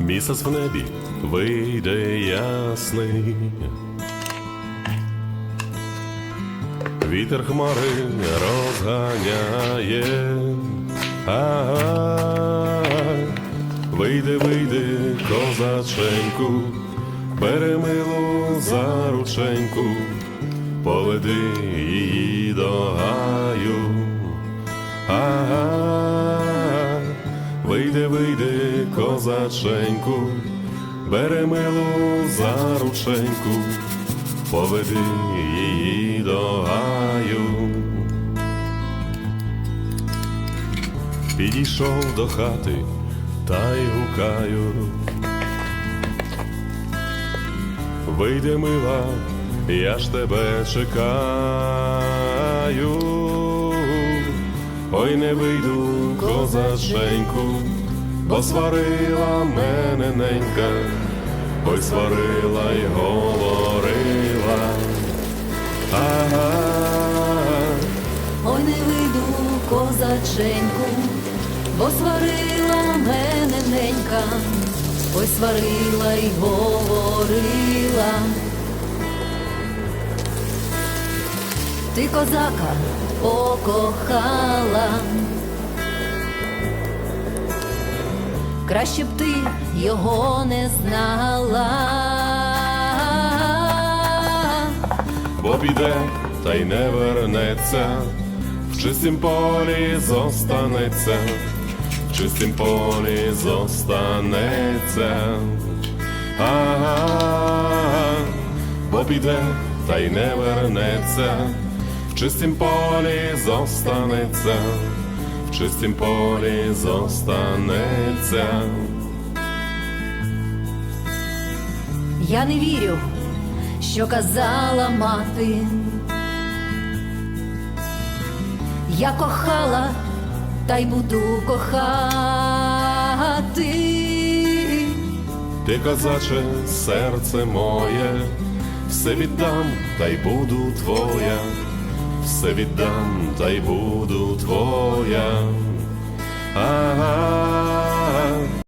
Місяць в небі вийде ясний. Вітер хмари розганяє. Ага. Вийди, вийди, козаченьку, бери милу за рученьку, поведи її до вийди, вийди, козаченьку, бери милу за рученьку, поведи її до гаю. Підійшов до хати та й гукаю. Вийди, мила, я ж тебе чекаю. Ой, не вийду, козаченьку, бо сварила мене ненька, ой, сварила й говорила. Ага, Ой, не вийду, козаченьку, бо сварила мене ненька, ой, сварила й говорила. Ти козака покохала. Краще б ти його не знала. бо піде та й не вернеться, в чистім полі зостанеться, в чистім полі зостанеться. Ага, бо піде та й не вернеться, в чистім полі зостанеться, в чистім полі зостанеться. Я не вірю, що казала мати. Я кохала та й буду кохати. Ти, козаче, серце моє, все віддам, та й буду твоя, все віддам, та й буду твоя. Ага,